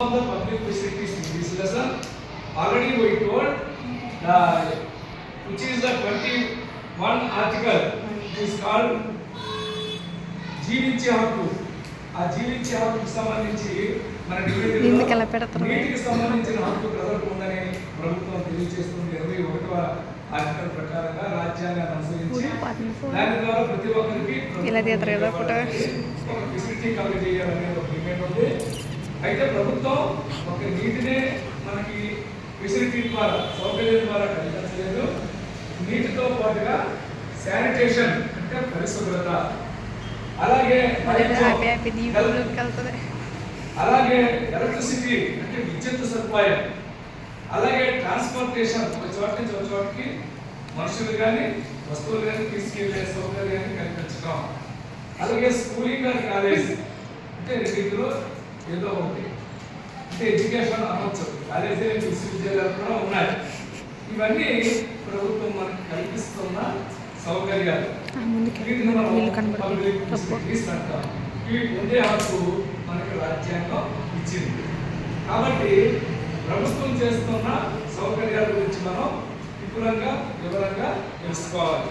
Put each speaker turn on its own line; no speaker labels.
of the public facilities in this lesson. Already we told the which is the 21 article. It is called జీవించే హక్కు ఆ జీవించే హక్కుకు సంబంధించి మన నివేదికలో
ఎందుకు అలా పెడుతున్నారు?
నీటికి సంబంధించిన హక్కు ప్రజలకు ఉందని ప్రభుత్వం తెలియజేస్తుంది ఇరవై ఒకటవ ఆర్టికల్ ప్రకారంగా రాజ్యాంగాన్ని అనుసరించి దాని ద్వారా ప్రతి ఒక్కరికి
ఇలా తీస్తారు కదా ఫోటో.
ఒక ఫెసిలిటీ కవర్ చేయాలనే ఒక డిమాండ్ ఉంది అయితే ప్రభుత్వం ఒక నీటినే మనకి ఫెసిలిటీ ద్వారా సౌకర్యం ద్వారా కల్పించలేదు. నీటితో పాటుగా శానిటేషన్ అంటే పరిశుభ్రత. అలాగే అలాగే ఎలక్ట్రిసిటీ అంటే విద్యుత్ సదుపాయం. అలాగే ట్రాన్స్పోర్టేషన్ ఒక చోట నుంచి ఒక చోటకి మనుషులు కానీ వస్తువులు కానీ తీసుకెళ్ళే సౌకర్యాన్ని కల్పించడం. అలాగే స్కూలింగ్ అండ్ కాలేజ్. అంటే రెండింటిలో ఏదో ఒకటి. ఎడ్యుకేషన్ అనవచ్చు కాలేజీ విశ్వవిద్యాలయాలు కూడా ఉన్నాయి. ఇవన్నీ ప్రభుత్వం మనకి కల్పిస్తున్న సౌకర్యాలు. వీటిని మనం
వీళ్ళు కనబడుతుంది
పబ్లిక్
తప్పు
ఫెసిలిటీస్ అంటాం. ఇవి పొందే హక్కు మనకి రాజ్యాంగం ఇచ్చింది. కాబట్టి ప్రభుత్వం చేస్తున్న సౌకర్యాల గురించి మనం విపులంగా వివరంగా తెలుసుకోవాలి.